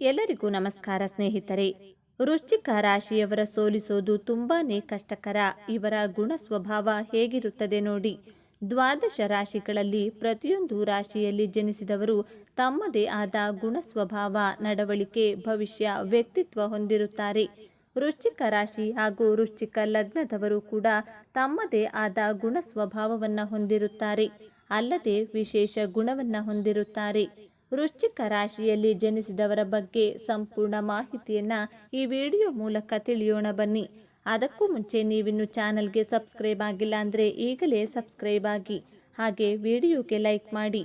ಎಲ್ಲರಿಗೂ ನಮಸ್ಕಾರ ಸ್ನೇಹಿತರೆ. ವೃಶ್ಚಿಕ ರಾಶಿಯವರ ಸೋಲಿಸೋದು ತುಂಬಾನೇ ಕಷ್ಟಕರ. ಇವರ ಗುಣ ಸ್ವಭಾವ ಹೇಗಿರುತ್ತದೆ ನೋಡಿ. ದ್ವಾದಶ ರಾಶಿಗಳಲ್ಲಿ ಪ್ರತಿಯೊಂದು ರಾಶಿಯಲ್ಲಿ ಜನಿಸಿದವರು ತಮ್ಮದೇ ಆದ ಗುಣ ಸ್ವಭಾವ, ನಡವಳಿಕೆ, ಭವಿಷ್ಯ, ವ್ಯಕ್ತಿತ್ವ ಹೊಂದಿರುತ್ತಾರೆ. ವೃಶ್ಚಿಕ ರಾಶಿ ಹಾಗೂ ವೃಶ್ಚಿಕ ಲಗ್ನದವರು ಕೂಡ ತಮ್ಮದೇ ಆದ ಗುಣ ಸ್ವಭಾವವನ್ನು ಹೊಂದಿರುತ್ತಾರೆ. ಅಲ್ಲದೆ ವಿಶೇಷ ಗುಣವನ್ನು ಹೊಂದಿರುತ್ತಾರೆ. ವೃಶ್ಚಿಕ ರಾಶಿಯಲ್ಲಿ ಜನಿಸಿದವರ ಬಗ್ಗೆ ಸಂಪೂರ್ಣ ಮಾಹಿತಿಯನ್ನ ಈ ವಿಡಿಯೋ ಮೂಲಕ ತಿಳಿಯೋಣ ಬನ್ನಿ. ಅದಕ್ಕೂ ಮುಂಚೆ ನೀವಿನ್ನು ಚಾನಲ್ಗೆ ಸಬ್ಸ್ಕ್ರೈಬ್ ಆಗಿಲ್ಲ ಅಂದರೆ ಈಗಲೇ ಸಬ್ಸ್ಕ್ರೈಬ್ ಆಗಿ, ಹಾಗೆ ವಿಡಿಯೋಗೆ ಲೈಕ್ ಮಾಡಿ.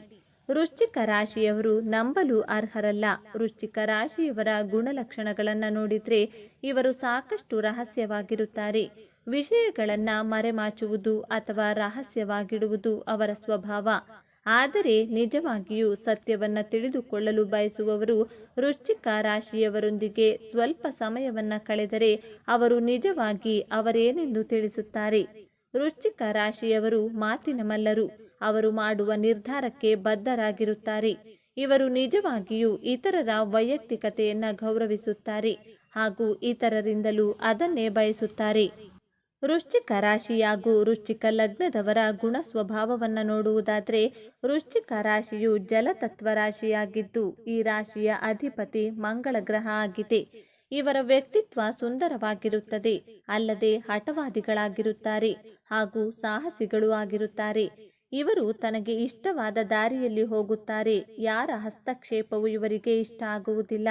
ವೃಶ್ಚಿಕ ರಾಶಿಯವರು ನಂಬಲು ಅರ್ಹರಲ್ಲ. ವೃಶ್ಚಿಕ ರಾಶಿಯವರ ಗುಣಲಕ್ಷಣಗಳನ್ನು ನೋಡಿದ್ರೆ ಇವರು ಸಾಕಷ್ಟು ರಹಸ್ಯವಾಗಿರುತ್ತಾರೆ. ವಿಷಯಗಳನ್ನು ಮರೆಮಾಚುವುದು ಅಥವಾ ರಹಸ್ಯವಾಗಿಡುವುದು ಅವರ ಸ್ವಭಾವ. ಆದರೆ ನಿಜವಾಗಿಯೂ ಸತ್ಯವನ್ನು ತಿಳಿದುಕೊಳ್ಳಲು ಬಯಸುವವರು ವೃಶ್ಚಿಕ ರಾಶಿಯವರೊಂದಿಗೆ ಸ್ವಲ್ಪ ಸಮಯವನ್ನು ಕಳೆದರೆ ಅವರು ನಿಜವಾಗಿ ಅವರೇನೆಂದು ತಿಳಿಸುತ್ತಾರೆ? ವೃಶ್ಚಿಕ ರಾಶಿಯವರು ಮಾತಿನ ಮಲ್ಲರು. ಅವರು ಮಾಡುವ ನಿರ್ಧಾರಕ್ಕೆ ಬದ್ಧರಾಗಿರುತ್ತಾರೆ. ಇವರು ನಿಜವಾಗಿಯೂ ಇತರರ ವೈಯಕ್ತಿಕತೆಯನ್ನು ಗೌರವಿಸುತ್ತಾರೆ ಹಾಗೂ ಇತರರಿಂದಲೂ ಅದನ್ನೇ ಬಯಸುತ್ತಾರೆ. ವೃಶ್ಚಿಕ ರಾಶಿ ಹಾಗೂ ವೃಶ್ಚಿಕ ಲಗ್ನದವರ ಗುಣ ಸ್ವಭಾವವನ್ನು ನೋಡುವುದಾದರೆ, ವೃಶ್ಚಿಕ ರಾಶಿಯು ಜಲತತ್ವ ರಾಶಿಯಾಗಿದ್ದು, ಈ ರಾಶಿಯ ಅಧಿಪತಿ ಮಂಗಳ ಗ್ರಹ ಆಗಿದೆ. ಇವರ ವ್ಯಕ್ತಿತ್ವ ಸುಂದರವಾಗಿರುತ್ತದೆ, ಅಲ್ಲದೆ ಹಠವಾದಿಗಳಾಗಿರುತ್ತಾರೆ ಹಾಗೂ ಸಾಹಸಿಗಳು ಆಗಿರುತ್ತಾರೆ. ಇವರು ತನಗೆ ಇಷ್ಟವಾದ ದಾರಿಯಲ್ಲಿ ಹೋಗುತ್ತಾರೆ, ಯಾರ ಹಸ್ತಕ್ಷೇಪವು ಇವರಿಗೆ ಇಷ್ಟ ಆಗುವುದಿಲ್ಲ.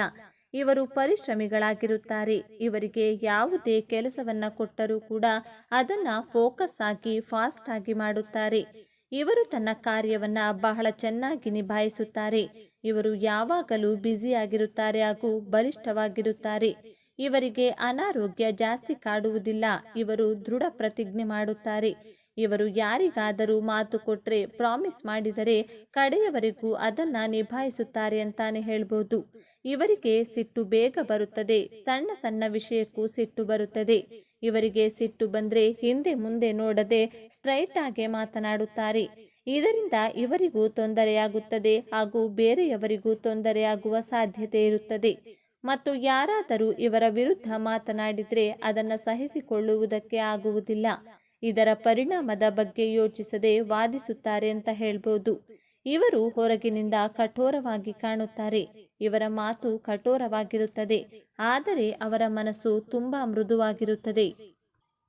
ಇವರು ಪರಿಶ್ರಮಿಗಳಾಗಿರುತ್ತಾರೆ. ಇವರಿಗೆ ಯಾವುದೇ ಕೆಲಸವನ್ನ ಕೊಟ್ಟರೂ ಕೂಡ ಅದನ್ನ ಫೋಕಸ್ ಆಗಿ, ಫಾಸ್ಟ್ ಆಗಿ ಮಾಡುತ್ತಾರೆ. ಇವರು ತನ್ನ ಕಾರ್ಯವನ್ನ ಬಹಳ ಚೆನ್ನಾಗಿ ನಿಭಾಯಿಸುತ್ತಾರೆ. ಇವರು ಯಾವಾಗಲೂ ಬ್ಯುಸಿಯಾಗಿರುತ್ತಾರೆ ಹಾಗೂ ಬಲಿಷ್ಠವಾಗಿರುತ್ತಾರೆ. ಇವರಿಗೆ ಅನಾರೋಗ್ಯ ಜಾಸ್ತಿ ಕಾಡುವುದಿಲ್ಲ. ಇವರು ದೃಢ ಪ್ರತಿಜ್ಞೆ ಮಾಡುತ್ತಾರೆ. ಇವರು ಯಾರಿಗಾದರೂ ಮಾತು ಕೊಟ್ಟರೆ ಪ್ರಾಮಿಸ್ ಮಾಡಿದರೆ ಕಡೆಯವರೆಗೂ ಅದನ್ನ ನಿಭಾಯಿಸುತ್ತಾರೆ ಅಂತಾನೆ ಹೇಳ್ಬೋದು. ಇವರಿಗೆ ಸಿಟ್ಟು ಬೇಗ ಬರುತ್ತದೆ, ಸಣ್ಣ ಸಣ್ಣ ವಿಷಯಕ್ಕೂ ಸಿಟ್ಟು ಬರುತ್ತದೆ. ಇವರಿಗೆ ಸಿಟ್ಟು ಬಂದರೆ ಹಿಂದೆ ಮುಂದೆ ನೋಡದೆ ಸ್ಟ್ರೈಟ್ ಆಗಿ ಮಾತನಾಡುತ್ತಾರೆ. ಇದರಿಂದ ಇವರಿಗೂ ತೊಂದರೆಯಾಗುತ್ತದೆ ಹಾಗೂ ಬೇರೆಯವರಿಗೂ ತೊಂದರೆಯಾಗುವ ಸಾಧ್ಯತೆ ಇರುತ್ತದೆ. ಮತ್ತು ಯಾರಾದರೂ ಇವರ ವಿರುದ್ಧ ಮಾತನಾಡಿದರೆ ಅದನ್ನು ಸಹಿಸಿಕೊಳ್ಳುವುದಕ್ಕೆ ಆಗುವುದಿಲ್ಲ. ಇದರ ಪರಿಣಾಮದ ಬಗ್ಗೆ ಯೋಚಿಸದೆ ವಾದಿಸುತ್ತಾರೆ ಅಂತ ಹೇಳ್ಬೋದು. ಇವರು ಹೊರಗಿನಿಂದ ಕಠೋರವಾಗಿ ಕಾಣುತ್ತಾರೆ. ಇವರ ಮಾತು ಕಠೋರವಾಗಿರುತ್ತದೆ. ಆದರೆ ಅವರ ಮನಸ್ಸು ತುಂಬಾ ಮೃದುವಾಗಿರುತ್ತದೆ.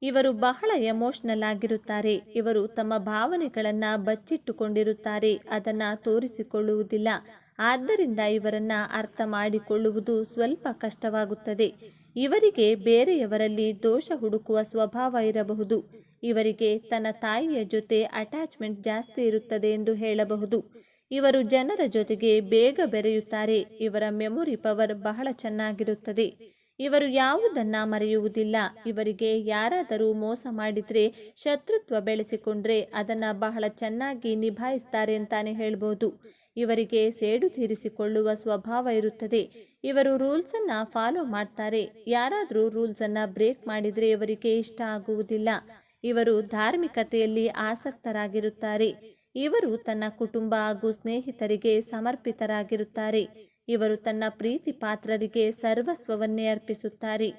ಇವರು ಬಹಳ ಎಮೋಷನಲ್ ಆಗಿರುತ್ತಾರೆ. ಇವರು ತಮ್ಮ ಭಾವನೆಗಳನ್ನು ಬಚ್ಚಿಟ್ಟುಕೊಂಡಿರುತ್ತಾರೆ. ಅದನ್ನು ತೋರಿಸಿಕೊಳ್ಳುವುದಿಲ್ಲ. ಆದ್ದರಿಂದ ಇವರನ್ನು ಅರ್ಥ ಮಾಡಿಕೊಳ್ಳುವುದು ಸ್ವಲ್ಪ ಕಷ್ಟವಾಗುತ್ತದೆ. ಇವರಿಗೆ ಬೇರೆಯವರಲ್ಲಿ ದೋಷ ಹುಡುಕುವ ಸ್ವಭಾವ ಇರಬಹುದು. ಇವರಿಗೆ ತನ್ನ ತಾಯಿಯ ಜೊತೆ ಅಟ್ಯಾಚ್ಮೆಂಟ್ ಜಾಸ್ತಿ ಇರುತ್ತದೆ ಎಂದು ಹೇಳಬಹುದು. ಇವರು ಜನರ ಜೊತೆಗೆ ಬೇಗ ಬೆರೆಯುತ್ತಾರೆ. ಇವರ ಮೆಮೊರಿ ಪವರ್ ಬಹಳ ಚೆನ್ನಾಗಿರುತ್ತದೆ. ಇವರು ಯಾವುದನ್ನ ಮರೆಯುವುದಿಲ್ಲ. ಇವರಿಗೆ ಯಾರಾದರೂ ಮೋಸ ಮಾಡಿದರೆ, ಶತ್ರುತ್ವ ಬೆಳೆಸಿಕೊಂಡ್ರೆ ಅದನ್ನು ಬಹಳ ಚೆನ್ನಾಗಿ ನಿಭಾಯಿಸ್ತಾರೆ ಅಂತಾನೆ ಹೇಳ್ಬೋದು. ಇವರಿಗೆ ಸೇಡು ತೀರಿಸಿಕೊಳ್ಳುವ ಸ್ವಭಾವ ಇರುತ್ತದೆ. ಇವರು ರೂಲ್ಸನ್ನು ಫಾಲೋ ಮಾಡ್ತಾರೆ. ಯಾರಾದರೂ ರೂಲ್ಸನ್ನು ಬ್ರೇಕ್ ಮಾಡಿದರೆ ಇವರಿಗೆ ಇಷ್ಟ ಆಗುವುದಿಲ್ಲ. ಇವರು ಧಾರ್ಮಿಕತೆಯಲ್ಲಿ ಆಸಕ್ತರಾಗಿರುತ್ತಾರೆ. ಇವರು ತನ್ನ ಕುಟುಂಬ ಹಾಗೂ ಸ್ನೇಹಿತರಿಗೆ ಸಮರ್ಪಿತರಾಗಿರುತ್ತಾರೆ. ಇವರು ತನ್ನ ಪ್ರೀತಿ ಪಾತ್ರರಿಗೆ ಸರ್ವಸ್ವವನ್ನೇ ಅರ್ಪಿಸುತ್ತಾರೆ.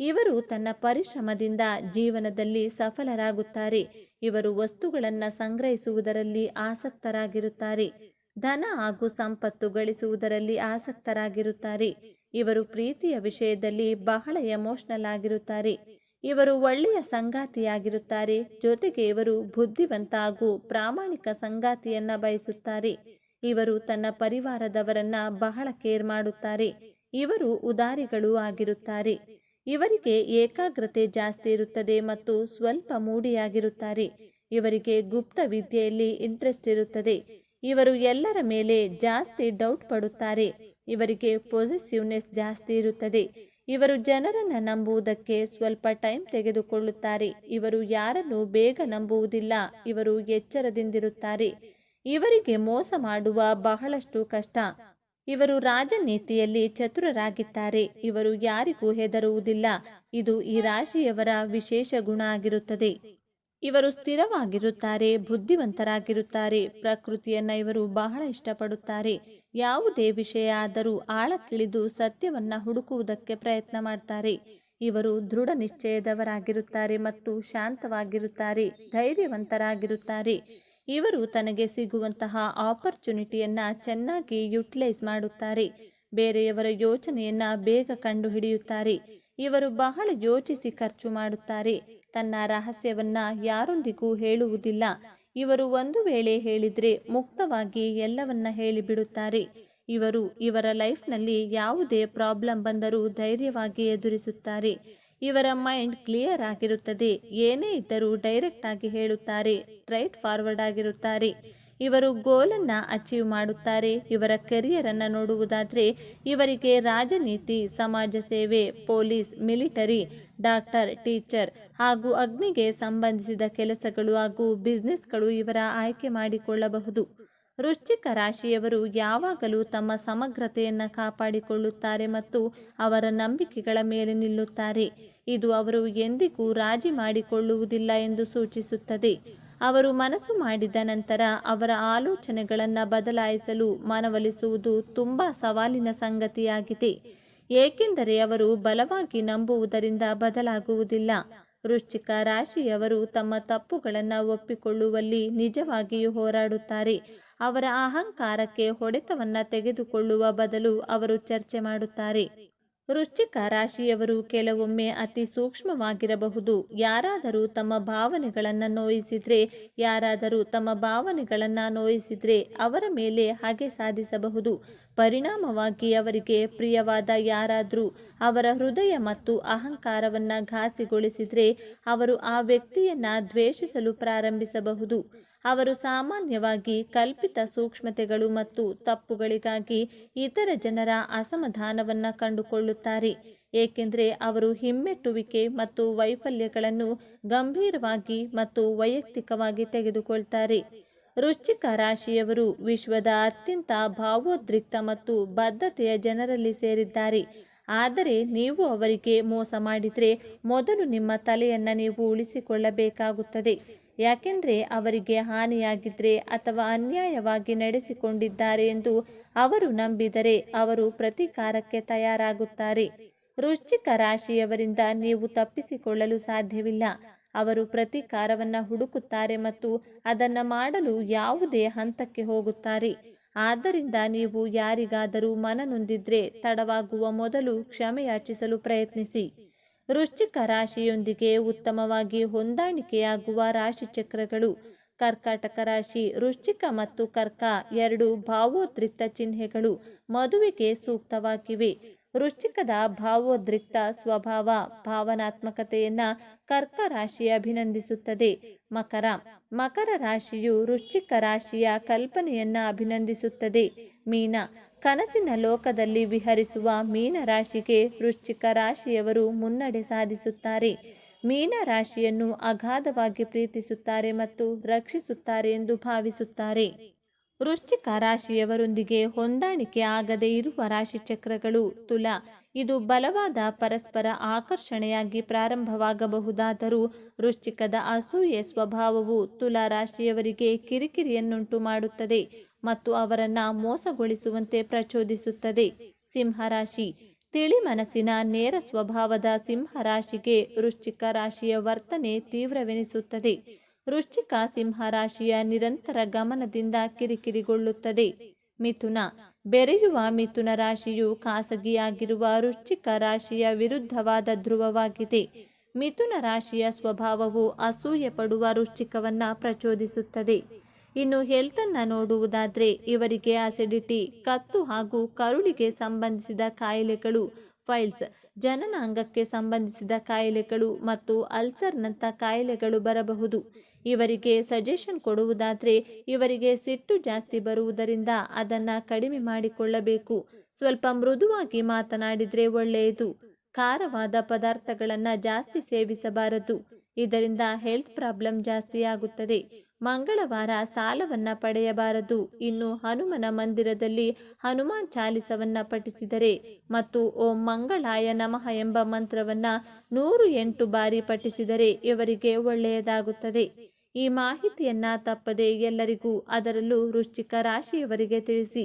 ಇವರು ತನ್ನ ಪರಿಶ್ರಮದಿಂದ ಜೀವನದಲ್ಲಿ ಸಫಲರಾಗುತ್ತಾರೆ. ಇವರು ವಸ್ತುಗಳನ್ನು ಸಂಗ್ರಹಿಸುವುದರಲ್ಲಿ ಆಸಕ್ತರಾಗಿರುತ್ತಾರೆ. ಧನ ಹಾಗೂ ಸಂಪತ್ತು ಗಳಿಸುವುದರಲ್ಲಿ ಆಸಕ್ತರಾಗಿರುತ್ತಾರೆ. ಇವರು ಪ್ರೀತಿಯ ವಿಷಯದಲ್ಲಿ ಬಹಳ ಎಮೋಷನಲ್ ಆಗಿರುತ್ತಾರೆ. ಇವರು ಒಳ್ಳೆಯ ಸಂಗಾತಿಯಾಗಿರುತ್ತಾರೆ. ಜೊತೆಗೆ ಇವರು ಬುದ್ಧಿವಂತ ಹಾಗೂ ಪ್ರಾಮಾಣಿಕ ಸಂಗಾತಿಯನ್ನ ಬಯಸುತ್ತಾರೆ. ಇವರು ತನ್ನ ಪರಿವಾರದವರನ್ನ ಬಹಳ ಕೇರ್ ಮಾಡುತ್ತಾರೆ. ಇವರು ಉದಾರಿಗಳು ಆಗಿರುತ್ತಾರೆ. ಇವರಿಗೆ ಏಕಾಗ್ರತೆ ಜಾಸ್ತಿ ಇರುತ್ತದೆ ಮತ್ತು ಸ್ವಲ್ಪ ಮೂಡಿಯಾಗಿರುತ್ತಾರೆ. ಇವರಿಗೆ ಗುಪ್ತ ವಿದ್ಯೆಯಲ್ಲಿ ಇಂಟ್ರೆಸ್ಟ್ ಇರುತ್ತದೆ. ಇವರು ಎಲ್ಲರ ಮೇಲೆ ಜಾಸ್ತಿ ಡೌಟ್ ಪಡುತ್ತಾರೆ. ಇವರಿಗೆ ಪೊಸಿಸಿವ್ನೆಸ್ ಜಾಸ್ತಿ ಇರುತ್ತದೆ. ಇವರು ಜನರನ್ನು ನಂಬುವುದಕ್ಕೆ ಸ್ವಲ್ಪ ಟೈಮ್ ತೆಗೆದುಕೊಳ್ಳುತ್ತಾರೆ. ಇವರು ಯಾರನ್ನು ಬೇಗ ನಂಬುವುದಿಲ್ಲ, ಇವರು ಎಚ್ಚರದಿಂದಿರುತ್ತಾರೆ. ಇವರಿಗೆ ಮೋಸ ಮಾಡುವ ಬಹಳಷ್ಟು ಕಷ್ಟ. ಇವರು ರಾಜನೀತಿಯಲ್ಲಿ ಚತುರರಾಗಿದ್ದಾರೆ. ಇವರು ಯಾರಿಗೂ ಹೆದರುವುದಿಲ್ಲ. ಇದು ಈ ರಾಶಿಯವರ ವಿಶೇಷ ಗುಣ ಆಗಿರುತ್ತದೆ. ಇವರು ಸ್ಥಿರವಾಗಿರುತ್ತಾರೆ, ಬುದ್ಧಿವಂತರಾಗಿರುತ್ತಾರೆ, ಪ್ರಕೃತಿಯನ್ನ ಇವರು ಬಹಳ ಇಷ್ಟಪಡುತ್ತಾರೆ. ಯಾವುದೇ ವಿಷಯ ಆದರೂ ಆಳಕ್ಕಿಳಿದು ಸತ್ಯವನ್ನ ಹುಡುಕುವುದಕ್ಕೆ ಪ್ರಯತ್ನ ಮಾಡ್ತಾರೆ. ಇವರು ದೃಢ ನಿಶ್ಚಯದವರಾಗಿರುತ್ತಾರೆ ಮತ್ತು ಶಾಂತವಾಗಿರುತ್ತಾರೆ, ಧೈರ್ಯವಂತರಾಗಿರುತ್ತಾರೆ. ಇವರು ತನಗೆ ಸಿಗುವಂತಹ ಆಪರ್ಚುನಿಟಿಯನ್ನು ಚೆನ್ನಾಗಿ ಯುಟಿಲೈಸ್ ಮಾಡುತ್ತಾರೆ. ಬೇರೆಯವರ ಯೋಚನೆಯನ್ನು ಬೇಗ ಕಂಡುಹಿಡಿಯುತ್ತಾರೆ. ಇವರು ಬಹಳ ಯೋಚಿಸಿ ಖರ್ಚು ಮಾಡುತ್ತಾರೆ. ತನ್ನ ರಹಸ್ಯವನ್ನ ಯಾರೊಂದಿಗೂ ಹೇಳುವುದಿಲ್ಲ. ಇವರು ಒಂದು ವೇಳೆ ಹೇಳಿದ್ರೆ ಮುಕ್ತವಾಗಿ ಎಲ್ಲವನ್ನ ಹೇಳಿಬಿಡುತ್ತಾರೆ. ಇವರು ಇವರ ಲೈಫ್ನಲ್ಲಿ ಯಾವುದೇ ಪ್ರಾಬ್ಲಮ್ ಬಂದರೂ ಧೈರ್ಯವಾಗಿ ಎದುರಿಸುತ್ತಾರೆ. ಇವರ ಮೈಂಡ್ ಕ್ಲಿಯರ್ ಆಗಿರುತ್ತದೆ. ಏನೇ ಇದ್ದರೂ ಡೈರೆಕ್ಟ್ ಆಗಿ ಹೇಳುತ್ತಾರೆ. ಸ್ಟ್ರೈಟ್ ಫಾರ್ವರ್ಡ್ ಆಗಿರುತ್ತಾರೆ. ಇವರು ಗೋಲನ್ನ ಅಚೀವ್ ಮಾಡುತ್ತಾರೆ. ಇವರ ಕೆರಿಯರ್ ಅನ್ನ ನೋಡುವುದಾದ್ರೆ ಇವರಿಗೆ ರಾಜನೀತಿ, ಸಮಾಜ ಸೇವೆ, ಪೊಲೀಸ್, ಮಿಲಿಟರಿ, ಡಾಕ್ಟರ್, ಟೀಚರ್ ಹಾಗೂ ಅಗ್ನಿಗೆ ಸಂಬಂಧಿಸಿದ ಕೆಲಸಗಳು ಹಾಗೂ ಬಿಸ್ನೆಸ್ಗಳು ಇವರ ಆಯ್ಕೆ ಮಾಡಿಕೊಳ್ಳಬಹುದು. ವೃಶ್ಚಿಕ ರಾಶಿಯವರು ಯಾವಾಗಲೂ ತಮ್ಮ ಸಮಗ್ರತೆಯನ್ನು ಕಾಪಾಡಿಕೊಳ್ಳುತ್ತಾರೆ ಮತ್ತು ಅವರ ನಂಬಿಕೆಗಳ ಮೇಲೆ ನಿಲ್ಲುತ್ತಾರೆ. ಇದು ಅವರು ಎಂದಿಗೂ ರಾಜಿ ಮಾಡಿಕೊಳ್ಳುವುದಿಲ್ಲ ಎಂದು ಸೂಚಿಸುತ್ತದೆ. ಅವರು ಮನಸ್ಸು ಮಾಡಿದ ನಂತರ ಅವರ ಆಲೋಚನೆಗಳನ್ನು ಬದಲಾಯಿಸಲು ಮನವೊಲಿಸುವುದು ತುಂಬ ಸವಾಲಿನ ಸಂಗತಿಯಾಗಿದೆ. ಏಕೆಂದರೆ ಅವರು ಬಲವಾಗಿ ನಂಬುವುದರಿಂದ ಬದಲಾಗುವುದಿಲ್ಲ. ವೃಶ್ಚಿಕ ರಾಶಿಯವರು ತಮ್ಮ ತಪ್ಪುಗಳನ್ನು ಒಪ್ಪಿಕೊಳ್ಳುವಲ್ಲಿ ನಿಜವಾಗಿಯೂ ಹೋರಾಡುತ್ತಾರೆ. ಅವರ ಅಹಂಕಾರಕ್ಕೆ ಹೊಡೆತವನ್ನು ತೆಗೆದುಕೊಳ್ಳುವ ಬದಲು ಅವರು ಚರ್ಚೆ ಮಾಡುತ್ತಾರೆ. ವೃಶ್ಚಿಕ ರಾಶಿಯವರು ಕೆಲವೊಮ್ಮೆ ಅತಿ ಸೂಕ್ಷ್ಮವಾಗಿರಬಹುದು. ಯಾರಾದರೂ ತಮ್ಮ ಭಾವನೆಗಳನ್ನು ನೋಯಿಸಿದ್ರೆ, ಯಾರಾದರೂ ತಮ್ಮ ಭಾವನೆಗಳನ್ನು ನೋಯಿಸಿದ್ರೆ ಅವರ ಮೇಲೆ ಹಾಗೆ ಸಾಧಿಸಬಹುದು. ಪರಿಣಾಮವಾಗಿ ಅವರಿಗೆ ಪ್ರಿಯವಾದ ಯಾರಾದರೂ, ಅವರ ಹೃದಯ ಮತ್ತು ಅಹಂಕಾರವನ್ನು ಘಾಸಿಗೊಳಿಸಿದ್ರೆ, ಅವರು ಆ ವ್ಯಕ್ತಿಯನ್ನು ದ್ವೇಷಿಸಲು ಪ್ರಾರಂಭಿಸಬಹುದು. ಅವರು ಸಾಮಾನ್ಯವಾಗಿ ಕಲ್ಪಿತ ಸೂಕ್ಷ್ಮತೆಗಳು ಮತ್ತು ತಪ್ಪುಗಳಿಗಾಗಿ ಇತರ ಜನರ ಅಸಮಾಧಾನವನ್ನು ಕಂಡುಕೊಳ್ಳುತ್ತಾರೆ. ಏಕೆಂದರೆ ಅವರು ಹಿಮ್ಮೆಟ್ಟುವಿಕೆ ಮತ್ತು ವೈಫಲ್ಯಗಳನ್ನು ಗಂಭೀರವಾಗಿ ಮತ್ತು ವೈಯಕ್ತಿಕವಾಗಿ ತೆಗೆದುಕೊಳ್ತಾರೆ. ವೃಶ್ಚಿಕ ರಾಶಿಯವರು ವಿಶ್ವದ ಅತ್ಯಂತ ಭಾವೋದ್ರಿಕ್ತ ಮತ್ತು ಬದ್ಧತೆಯ ಜನರಲ್ಲಿ ಸೇರಿದ್ದಾರೆ. ಆದರೆ ನೀವು ಅವರಿಗೆ ಮೋಸ ಮಾಡಿದರೆ ಮೊದಲು ನಿಮ್ಮ ತಲೆಯನ್ನು ನೀವು ಉಳಿಸಿಕೊಳ್ಳಬೇಕಾಗುತ್ತದೆ. ಯಾಕೆಂದರೆ ಅವರಿಗೆ ಹಾನಿಯಾಗಿದ್ದರೆ ಅಥವಾ ಅನ್ಯಾಯವಾಗಿ ನಡೆಸಿಕೊಂಡಿದ್ದಾರೆ ಎಂದು ಅವರು ನಂಬಿದರೆ ಅವರು ಪ್ರತೀಕಾರಕ್ಕೆ ತಯಾರಾಗುತ್ತಾರೆ. ವೃಶ್ಚಿಕ ರಾಶಿಯವರಿಂದ ನೀವು ತಪ್ಪಿಸಿಕೊಳ್ಳಲು ಸಾಧ್ಯವಿಲ್ಲ. ಅವರು ಪ್ರತೀಕಾರವನ್ನು ಹುಡುಕುತ್ತಾರೆ ಮತ್ತು ಅದನ್ನು ಮಾಡಲು ಯಾವುದೇ ಹಂತಕ್ಕೆ ಹೋಗುತ್ತಾರೆ. ಆದ್ದರಿಂದ ನೀವು ಯಾರಿಗಾದರೂ ಮನನೊಂದಿದ್ರೆ ತಡವಾಗುವ ಮೊದಲು ಕ್ಷಮೆಯಾಚಿಸಲು ಪ್ರಯತ್ನಿಸಿ. ವೃಶ್ಚಿಕ ರಾಶಿಯೊಂದಿಗೆ ಉತ್ತಮವಾಗಿ ಹೊಂದಾಣಿಕೆಯಾಗುವ ರಾಶಿಚಕ್ರಗಳು ಕರ್ಕಾಟಕ ರಾಶಿ, ವೃಶ್ಚಿಕ ಮತ್ತು ಕರ್ಕ ಎರಡು ಭಾವೋದ್ರಿಕ್ತ ಚಿಹ್ನೆಗಳು ಮದುವೆಗೆ ಸೂಕ್ತವಾಗಿವೆ. ವೃಶ್ಚಿಕದ ಭಾವೋದ್ರಿಕ್ತ ಸ್ವಭಾವ ಭಾವನಾತ್ಮಕತೆಯನ್ನು ಕರ್ಕ ರಾಶಿ ಅಭಿನಂದಿಸುತ್ತದೆ. ಮಕರ ಮಕರ ರಾಶಿಯು ವೃಶ್ಚಿಕ ರಾಶಿಯ ಕಲ್ಪನೆಯನ್ನು ಅಭಿನಂದಿಸುತ್ತದೆ. ಮೀನ ಕನಸಿನ ಲೋಕದಲ್ಲಿ ವಿಹರಿಸುವ ಮೀನ ರಾಶಿಗೆ ವೃಶ್ಚಿಕ ರಾಶಿಯವರು ಮುನ್ನಡೆ ಸಾಧಿಸುತ್ತಾರೆ. ಮೀನ ರಾಶಿಯನ್ನು ಅಗಾಧವಾಗಿ ಪ್ರೀತಿಸುತ್ತಾರೆ ಮತ್ತು ರಕ್ಷಿಸುತ್ತಾರೆ ಎಂದು ಭಾವಿಸುತ್ತಾರೆ. ವೃಶ್ಚಿಕ ರಾಶಿಯವರೊಂದಿಗೆ ಹೊಂದಾಣಿಕೆ ಆಗದೇ ಇರುವ ರಾಶಿಚಕ್ರಗಳು ತುಲ. ಇದು ಬಲವಾದ ಪರಸ್ಪರ ಆಕರ್ಷಣೆಯಾಗಿ ಪ್ರಾರಂಭವಾಗಬಹುದಾದರೂ ವೃಶ್ಚಿಕದ ಅಸೂಯೆ ಸ್ವಭಾವವು ತುಲಾ ರಾಶಿಯವರಿಗೆ ಕಿರಿಕಿರಿಯನ್ನುಂಟು ಮಾಡುತ್ತದೆ. ಮತ್ತು ಅವರನ್ನ ಮೋಸಗೊಳಿಸುವಂತೆ ಪ್ರಚೋದಿಸುತ್ತದೆ. ಸಿಂಹರಾಶಿ. ತಿಳಿ ಮನಸ್ಸಿನ ನೇರ ಸ್ವಭಾವದ ಸಿಂಹರಾಶಿಗೆ ವೃಶ್ಚಿಕ ರಾಶಿಯ ವರ್ತನೆ ತೀವ್ರವೆನಿಸುತ್ತದೆ. ವೃಶ್ಚಿಕ ಸಿಂಹರಾಶಿಯ ನಿರಂತರ ಗಮನದಿಂದ ಕಿರಿಕಿರಿಗೊಳ್ಳುತ್ತದೆ. ಮಿಥುನ. ಬೆರೆಯುವ ಮಿಥುನ ರಾಶಿಯು ಖಾಸಗಿಯಾಗಿರುವ ವೃಶ್ಚಿಕ ರಾಶಿಯ ವಿರುದ್ಧವಾದ ಧ್ರುವವಾಗಿದೆ. ಮಿಥುನ ರಾಶಿಯ ಸ್ವಭಾವವು ಅಸೂಯೆ ಪಡುವ ಪ್ರಚೋದಿಸುತ್ತದೆ. ಇನ್ನು ಹೆಲ್ತನ್ನು ನೋಡುವುದಾದರೆ ಇವರಿಗೆ ಅಸಿಡಿಟಿ ಕತ್ತು ಹಾಗೂ ಕರುಳಿಗೆ ಸಂಬಂಧಿಸಿದ ಕಾಯಿಲೆಗಳು, ಫೈಲ್ಸ್, ಜನನಾಂಗಕ್ಕೆ ಸಂಬಂಧಿಸಿದ ಕಾಯಿಲೆಗಳು ಮತ್ತು ಅಲ್ಸರ್ನಂಥ ಕಾಯಿಲೆಗಳು ಬರಬಹುದು. ಇವರಿಗೆ ಸಜೆಷನ್ ಕೊಡುವುದಾದರೆ ಇವರಿಗೆ ಸಿಟ್ಟು ಜಾಸ್ತಿ ಬರುವುದರಿಂದ ಅದನ್ನು ಕಡಿಮೆ ಮಾಡಿಕೊಳ್ಳಬೇಕು. ಸ್ವಲ್ಪ ಮೃದುವಾಗಿ ಮಾತನಾಡಿದರೆ ಒಳ್ಳೆಯದು. ಖಾರವಾದ ಪದಾರ್ಥಗಳನ್ನು ಜಾಸ್ತಿ ಸೇವಿಸಬಾರದು. ಇದರಿಂದ ಹೆಲ್ತ್ ಪ್ರಾಬ್ಲಮ್ ಜಾಸ್ತಿ ಆಗುತ್ತದೆ. ಮಂಗಳವಾರ ಸಾಲವನ್ನ ಪಡೆಯಬಾರದು. ಇನ್ನು ಹನುಮನ ಮಂದಿರದಲ್ಲಿ ಹನುಮಾನ್ ಚಾಲಿಸವನ್ನ ಪಠಿಸಿದರೆ ಮತ್ತು ಓಂ ಮಂಗಳಾಯ ನಮಃ ಎಂಬ ಮಂತ್ರವನ್ನ ನೂರು ಎಂಟು ಬಾರಿ ಪಠಿಸಿದರೆ ಇವರಿಗೆ ಒಳ್ಳೆಯದಾಗುತ್ತದೆ. ಈ ಮಾಹಿತಿಯನ್ನ ತಪ್ಪದೆ ಎಲ್ಲರಿಗೂ ಅದರಲ್ಲೂ ವೃಶ್ಚಿಕ ರಾಶಿಯವರಿಗೆ ತಿಳಿಸಿ.